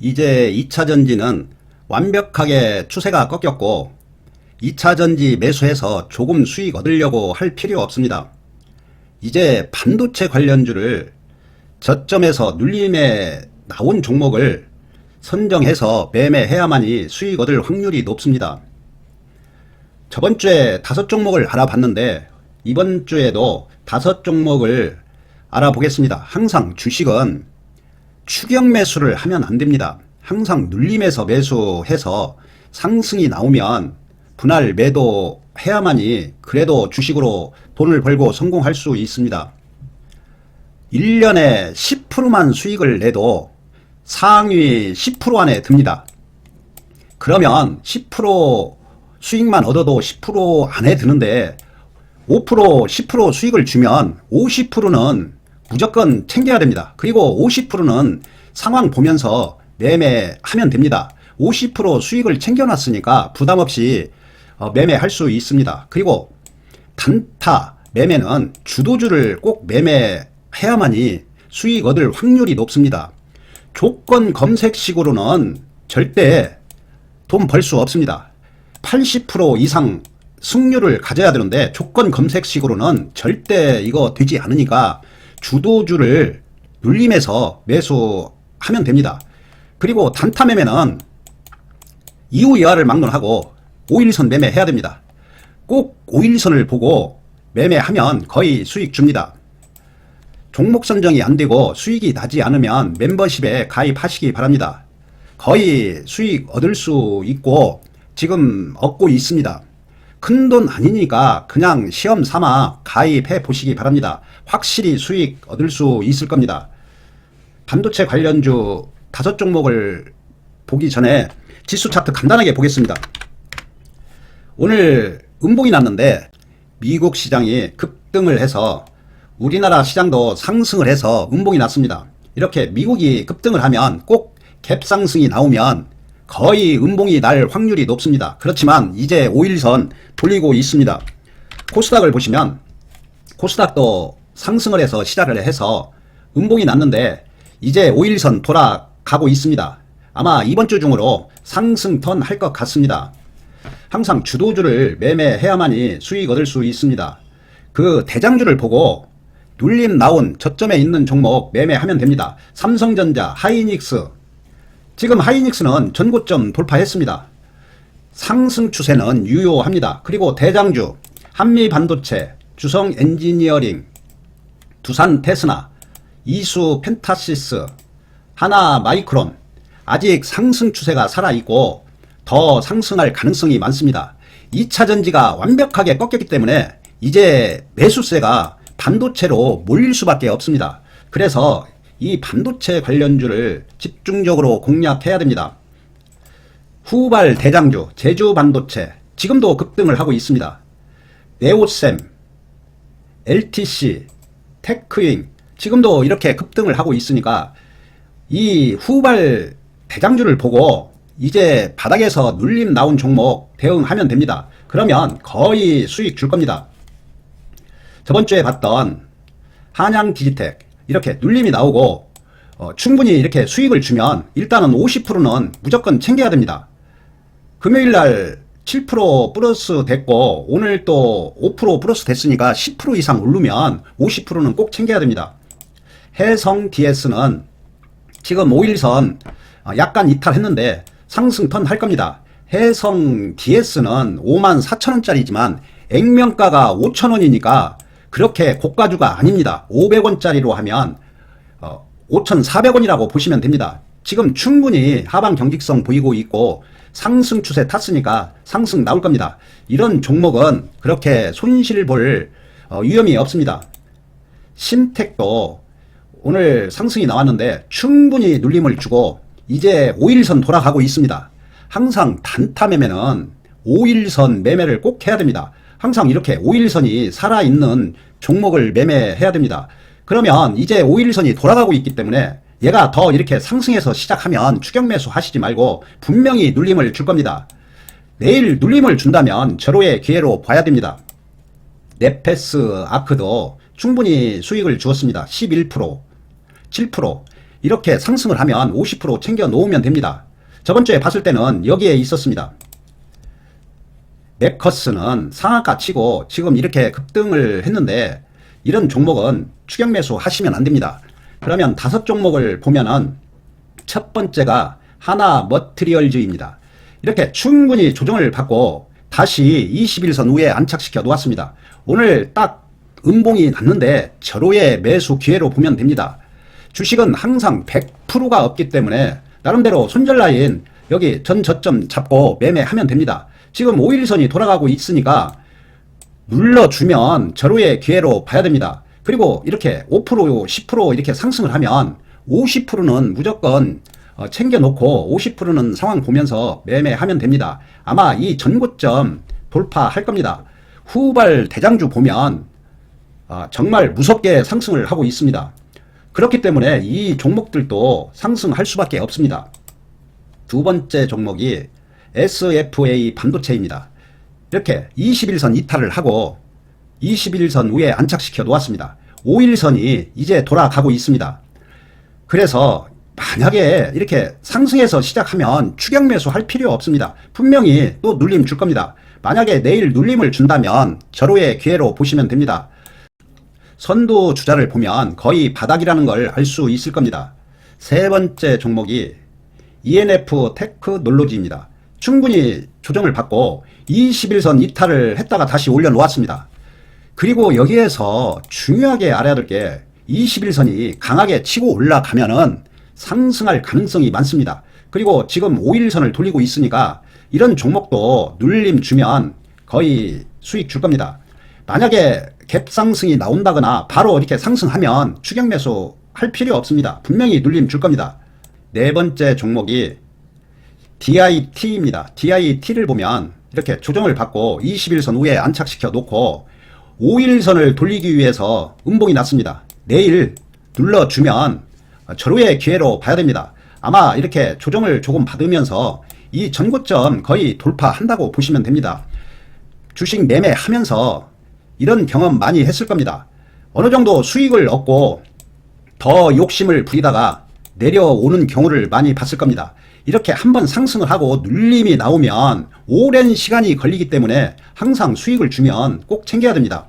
이제 2차 전지는 완벽하게 추세가 꺾였고 2차 전지 매수해서 조금 수익 얻으려고 할 필요 없습니다. 이제 반도체 관련주를 저점에서 눌림에 나온 종목을 선정해서 매매해야만이 수익 얻을 확률이 높습니다. 저번 주에 다섯 종목을 알아봤는데 이번 주에도 다섯 종목을 알아보겠습니다. 항상 주식은 추격 매수를 하면 안 됩니다. 항상 눌림에서 매수해서 상승이 나오면 분할 매도 해야만이 그래도 주식으로 돈을 벌고 성공할 수 있습니다. 1년에 10%만 수익을 내도 상위 10% 안에 듭니다. 그러면 10% 수익만 얻어도 10% 안에 드는데 5% 10% 수익을 주면 50%는 무조건 챙겨야 됩니다. 그리고 50%는 상황 보면서 매매하면 됩니다. 50% 수익을 챙겨놨으니까 부담 없이 어, 매매할 수 있습니다. 그리고 단타 매매는 주도주를 꼭 매매해야만이 수익 얻을 확률이 높습니다. 조건 검색식으로는 절대 돈 벌 수 없습니다. 80% 이상 승률을 가져야 되는데 조건 검색식으로는 절대 이거 되지 않으니까 주도주를 눌림해서 매수하면 됩니다. 그리고 단타 매매는 이후 이하를 막론하고 5일선 매매 해야 됩니다. 꼭 5일선을 보고 매매하면 거의 수익 줍니다. 종목 선정이 안 되고 수익이 나지 않으면 멤버십에 가입하시기 바랍니다. 거의 수익 얻을 수 있고 지금 얻고 있습니다. 큰 돈 아니니까 그냥 시험 삼아 가입해 보시기 바랍니다. 확실히 수익 얻을 수 있을 겁니다. 반도체 관련주 다섯 종목을 보기 전에 지수 차트 간단하게 보겠습니다. 오늘 음봉이 났는데 미국 시장이 급등을 해서 우리나라 시장도 상승을 해서 음봉이 났습니다. 이렇게 미국이 급등을 하면 꼭 갭상승이 나오면 거의 음봉이 날 확률이 높습니다. 그렇지만 이제 5일선 돌리고 있습니다. 코스닥을 보시면 코스닥도 상승을 해서 시작을 해서 음봉이 났는데 이제 5일선 돌아가고 있습니다. 아마 이번 주 중으로 상승 턴 할 것 같습니다. 항상 주도주를 매매해야만이 수익 얻을 수 있습니다. 그 대장주를 보고 눌림 나온 저점에 있는 종목 매매하면 됩니다. 삼성전자, 하이닉스. 지금 하이닉스는 전고점 돌파했습니다. 상승 추세는 유효합니다. 그리고 대장주, 한미 반도체, 주성 엔지니어링, 두산 테스나, 이수 펜타시스, 하나 마이크론. 아직 상승 추세가 살아있고 더 상승할 가능성이 많습니다. 2차 전지가 완벽하게 꺾였기 때문에 이제 매수세가 반도체로 몰릴 수밖에 없습니다. 그래서 이 반도체 관련주를 집중적으로 공략해야 됩니다. 후발 대장주 제주 반도체 지금도 급등을 하고 있습니다. 네오셈, LTC, 테크잉 지금도 이렇게 급등을 하고 있으니까 이 후발 대장주를 보고 이제 바닥에서 눌림 나온 종목 대응하면 됩니다. 그러면 거의 수익 줄 겁니다. 저번 주에 봤던 한양 디지텍 이렇게 눌림이 나오고 어, 충분히 이렇게 수익을 주면 일단은 50%는 무조건 챙겨야 됩니다. 금요일 날 7% 플러스 됐고 오늘 또 5% 플러스 됐으니까 10% 이상 오르면 50%는 꼭 챙겨야 됩니다. 해성 DS는 지금 5일선 어, 약간 이탈했는데 상승 턴 할 겁니다. 해성 DS는 5만 4천 원짜리지만 액면가가 5천 원이니까 그렇게 고가주가 아닙니다. 500원짜리로 하면 어, 5,400원이라고 보시면 됩니다. 지금 충분히 하방 경직성 보이고 있고 상승 추세 탔으니까 상승 나올 겁니다. 이런 종목은 그렇게 손실 볼 어, 위험이 없습니다. 심택도 오늘 상승이 나왔는데 충분히 눌림을 주고 이제 5일선 돌아가고 있습니다. 항상 단타 매매는 5일선 매매를 꼭 해야 됩니다. 항상 이렇게 5일선이 살아있는 종목을 매매해야 됩니다. 그러면 이제 5일선이 돌아가고 있기 때문에 얘가 더 이렇게 상승해서 시작하면 추격 매수 하시지 말고 분명히 눌림을 줄 겁니다. 내일 눌림을 준다면 절호의 기회로 봐야 됩니다. 네페스 아크도 충분히 수익을 주었습니다. 11%, 7%. 이렇게 상승을 하면 50% 챙겨 놓으면 됩니다. 저번 주에 봤을 때는 여기에 있었습니다. 맥커스는 상한가 치고 지금 이렇게 급등을 했는데 이런 종목은 추격 매수 하시면 안 됩니다. 그러면 다섯 종목을 보면은 첫 번째가 하나 머트리얼즈입니다. 이렇게 충분히 조정을 받고 다시 21선 위에 안착시켜 놓았습니다. 오늘 딱 음봉이 났는데 절호의 매수 기회로 보면 됩니다. 주식은 항상 100%가 없기 때문에 나름대로 손절 라인 여기 전 저점 잡고 매매하면 됩니다. 지금 5일선이 돌아가고 있으니까 눌러주면 절호의 기회로 봐야 됩니다. 그리고 이렇게 5% 10% 이렇게 상승을 하면 50%는 무조건 어, 챙겨놓고 50%는 상황 보면서 매매하면 됩니다. 아마 이 전고점 돌파할 겁니다. 후발 대장주 보면 아, 정말 무섭게 상승을 하고 있습니다. 그렇기 때문에 이 종목들도 상승할 수밖에 없습니다. 두 번째 종목이 SFA 반도체입니다. 이렇게 21선 이탈을 하고 21선 위에 안착시켜 놓았습니다. 5일선이 이제 돌아가고 있습니다. 그래서 만약에 이렇게 상승해서 시작하면 추격 매수 할 필요 없습니다. 분명히 또 눌림 줄 겁니다. 만약에 내일 눌림을 준다면 절호의 기회로 보시면 됩니다. 선두 주자를 보면 거의 바닥이라는 걸 알 수 있을 겁니다. 세 번째 종목이 ENF 테크놀로지입니다. 충분히 조정을 받고 21선 이탈을 했다가 다시 올려놓았습니다. 그리고 여기에서 중요하게 알아야 될 게 21선이 강하게 치고 올라가면은 상승할 가능성이 많습니다. 그리고 지금 5일선을 돌리고 있으니까 이런 종목도 눌림 주면 거의 수익 줄 겁니다. 만약에 갭 상승이 나온다거나 바로 이렇게 상승하면 추격 매수 할 필요 없습니다. 분명히 눌림 줄 겁니다. 네 번째 종목이 DIT입니다. DIT를 보면 이렇게 조정을 받고 21선 위에 안착시켜 놓고 5일선을 돌리기 위해서 음봉이 났습니다. 내일 눌러주면 절호의 기회로 봐야 됩니다. 아마 이렇게 조정을 조금 받으면서 이 전고점 거의 돌파한다고 보시면 됩니다. 주식 매매하면서 이런 경험 많이 했을 겁니다. 어느 정도 수익을 얻고 더 욕심을 부리다가 내려오는 경우를 많이 봤을 겁니다. 이렇게 한번 상승을 하고 눌림이 나오면 오랜 시간이 걸리기 때문에 항상 수익을 주면 꼭 챙겨야 됩니다.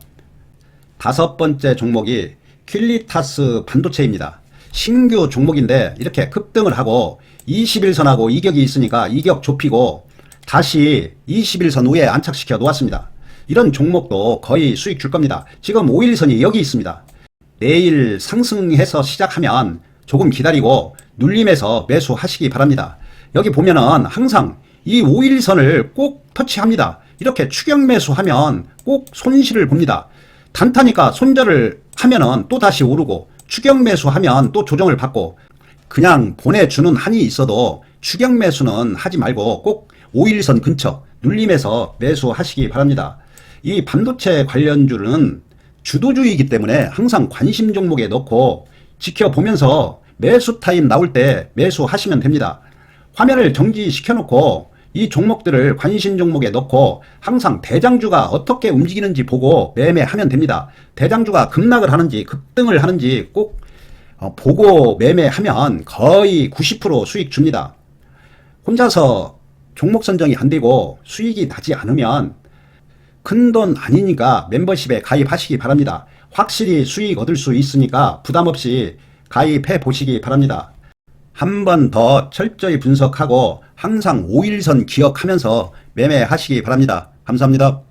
다섯 번째 종목이 퀼리타스 반도체입니다. 신규 종목인데 이렇게 급등을 하고 21선하고 이격이 있으니까 이격 좁히고 다시 21선 위에 안착시켜 놓았습니다. 이런 종목도 거의 수익 줄 겁니다. 지금 5일선이 여기 있습니다. 내일 상승해서 시작하면 조금 기다리고 눌림에서 매수하시기 바랍니다. 여기 보면은 항상 이 5일선을 꼭 터치합니다. 이렇게 추격 매수하면 꼭 손실을 봅니다. 단타니까 손절을 하면은 또 다시 오르고 추격 매수하면 또 조정을 받고 그냥 보내주는 한이 있어도 추격 매수는 하지 말고 꼭 5일선 근처 눌림에서 매수하시기 바랍니다. 이 반도체 관련주는 주도주의이기 때문에 항상 관심 종목에 넣고 지켜보면서 매수 타임 나올 때 매수하시면 됩니다. 화면을 정지시켜 놓고 이 종목들을 관심 종목에 넣고 항상 대장주가 어떻게 움직이는지 보고 매매하면 됩니다. 대장주가 급락을 하는지 급등을 하는지 꼭 어, 보고 매매하면 거의 90% 수익 줍니다. 혼자서 종목 선정이 안 되고 수익이 나지 않으면 큰 돈 아니니까 멤버십에 가입하시기 바랍니다. 확실히 수익 얻을 수 있으니까 부담 없이 가입해 보시기 바랍니다. 한 번 더 철저히 분석하고 항상 5일선 기억하면서 매매하시기 바랍니다. 감사합니다.